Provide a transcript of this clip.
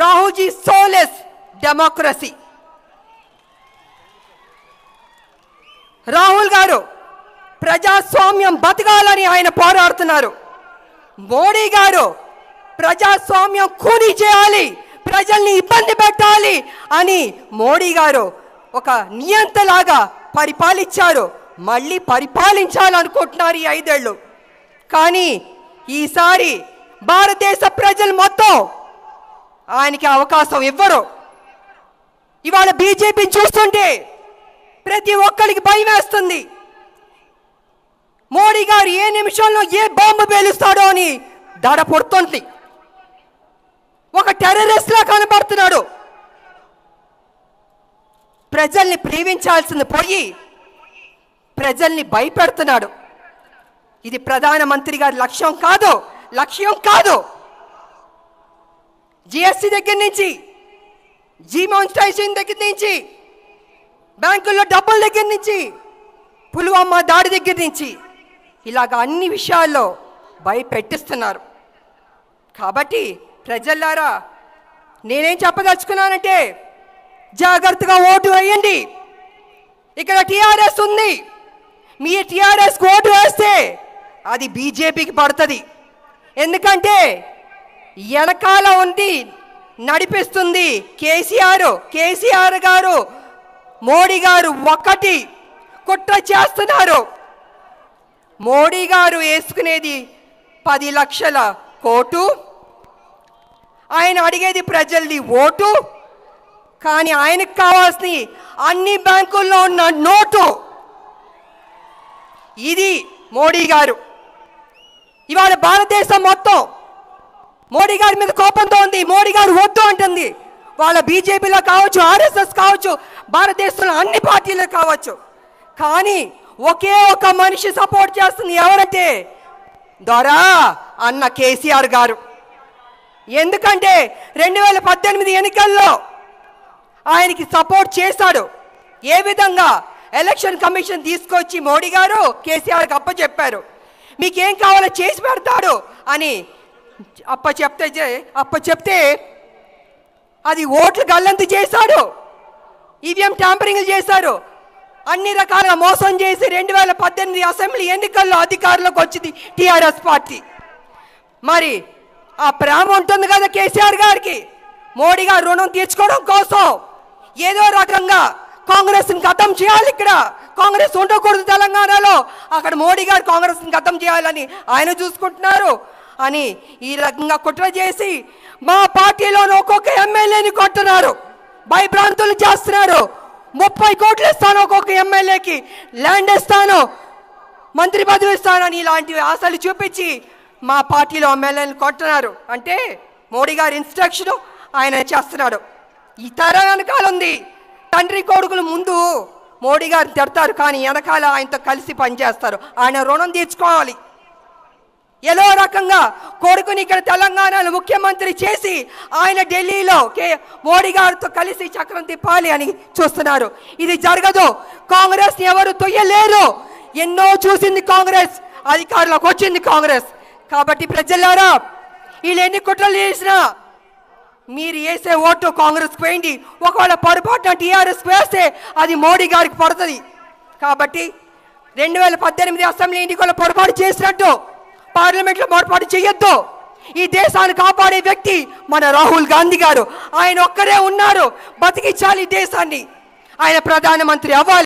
రాహుల్జీ solace democracy. Rahul గారు ప్రజాస్వామ్యం బతకాలని ఆయన పోరాడుతున్నారు. మోడీ గారు ప్రజాస్వామ్యం కూని చేయాలి ప్రజల్ని ఇబ్బంది పెట్టాలి అని మోడీ గారు ఒక నియంతలాగా పరిపాలించారు. మళ్ళీ పరిపాలించాలనుకుంటున్నారు ఈ ఐదేళ్ళు. కానీ ఈసారి భారతదేశ ప్రజలు మొత్తం ఆయనకి అవకాశం ఇవ్వరు. ఇవాళ బీజేపీని చూస్తుంటే ప్రతి ఒక్కరికి భయం వేస్తుంది. మోడీ గారు ఏ నిమిషంలో ఏ బాంబు పేలుస్తాడో అని దడ పుడుతుంది. ఒక టెర్రరిస్ట్లా కనబడుతున్నాడు. ప్రజల్ని ప్రేమించాల్సింది పోయి ప్రజల్ని భయపెడుతున్నాడు. ఇది ప్రధానమంత్రి గారి లక్ష్యం కాదు లక్ష్యం కాదు. జిఎస్టి దగ్గర నుంచి జీ జీమాన్స్టేషన్ దగ్గర నుంచి బ్యాంకుల్లో డబ్బుల దగ్గర నుంచి పుల్వామా దాడి దగ్గర నుంచి ఇలాగ అన్ని విషయాల్లో భయపెట్టిస్తున్నారు. కాబట్టి ప్రజల్లారా నేనేం చెప్పదలుచుకున్నానంటే జాగ్రత్తగా ఓటు వేయండి. ఇక్కడ టీఆర్ఎస్ ఉంది. మీ టీఆర్ఎస్ ఓటు వేస్తే అది బీజేపీకి పడుతుంది. ఎందుకంటే వెనకాల ఉంది నడిపిస్తుంది కేసీఆర్. కేసీఆర్ గారు మోడీ గారు ఒకటి కుట్ర చేస్తున్నారు. మోడీ గారు వేసుకునేది పది లక్షల కోటు ఆయన అడిగేది ప్రజల్ని ఓటు కానీ ఆయనకు కావాల్సిన అన్ని బ్యాంకుల్లో ఉన్న నోటు. ఇది మోడీ గారు. ఇవాళ భారతదేశం మొత్తం మోడీ గారి మీద కోపంతో ఉంది. మోడీ గారు వద్దు అంటుంది. వాళ్ళ బీజేపీలో కావచ్చు ఆర్ఎస్ఎస్ కావచ్చు భారతదేశంలో అన్ని పార్టీలు కావచ్చు. కానీ ఒకే ఒక మనిషి సపోర్ట్ చేస్తుంది ఎవరంటే దొరా అన్న కేసీఆర్ గారు. ఎందుకంటే రెండు వేల పద్దెనిమిది ఎన్నికల్లో ఆయనకి సపోర్ట్ చేశాడు. ఏ విధంగా ఎలక్షన్ కమిషన్ తీసుకొచ్చి మోడీ గారు కేసీఆర్కి అప్పచెప్పారు. మీకేం కావాలో చేసి పెడతాడు అని అప్ప చెప్తే అప్ప చెప్తే అది ఓట్లు గల్లంతు చేశాడు. ఈవీఎం ట్యాంపరింగ్లు చేశారు అన్ని రకాలుగా మోసం చేసి రెండు వేల పద్దెనిమిది అసెంబ్లీ ఎన్నికల్లో అధికారంలోకి వచ్చింది టీఆర్ఎస్ పార్టీ. మరి ఆ ప్రేమ ఉంటుంది కదా కేసీఆర్ గారికి. మోడీ గారు రుణం తీర్చుకోవడం కోసం ఏదో రకంగా కాంగ్రెస్ని గతం చేయాలి ఇక్కడ. కాంగ్రెస్ ఉండకూడదు తెలంగాణలో. అక్కడ మోడీ గారు కాంగ్రెస్ని గతం చేయాలని ఆయన చూసుకుంటున్నారు. అని ఈ రకంగా కుట్ర చేసి మా పార్టీలోని ఒక్కొక్క ఎమ్మెల్యేని కొట్టున్నారు భయభ్రాంతులు చేస్తున్నారు. ముప్పై కోట్లు ఇస్తాను ఒక్కొక్క ఎమ్మెల్యేకి. ల్యాండ్ ఇస్తాను. మంత్రి పదవి ఇస్తానని ఇలాంటి ఆశలు చూపించి మా పార్టీలో ఎమ్మెల్యేని కొట్టున్నారు అంటే మోడీ గారి ఇన్స్ట్రక్షన్ ఆయన చేస్తున్నాడు. ఈ తర వెనకాల ఉంది. తండ్రి కొడుకులు ముందు మోడీ గారిని తిడతారు. కానీ వెనకాల ఆయనతో కలిసి పనిచేస్తారు. ఆయన రుణం తీర్చుకోవాలి. ఏదో రకంగా కొడుకుని ఇక్కడ తెలంగాణలో ముఖ్యమంత్రి చేసి ఆయన ఢిల్లీలో కే మోడీ గారితో కలిసి చక్రం తిప్పాలి అని చూస్తున్నారు. ఇది జరగదు. కాంగ్రెస్ ఎవరు తొయ్యలేరు. ఎన్నో చూసింది కాంగ్రెస్ అధికారులకు వచ్చింది కాంగ్రెస్. కాబట్టి ప్రజలారా వీళ్ళు ఎన్ని కుట్రలు చేసినా మీరు వేసే ఓటు కాంగ్రెస్ పోయింది. ఒకవేళ పొరపాటున టీఆర్ఎస్ వేస్తే అది మోడీ గారికి పడుతుంది. కాబట్టి రెండు వేల పద్దెనిమిది అసెంబ్లీ ఎన్నికల్లో పొరపాటు చేసినట్టు పార్లమెంట్లో పొరపాటు చేయొద్దు. ఈ దేశాన్ని కాపాడే వ్యక్తి మన రాహుల్ గాంధీ గారు. ఆయన ఒక్కరే ఉన్నారు. బతికించాలి ఈ దేశాన్ని. ఆయన ప్రధానమంత్రి అవ్వాలి.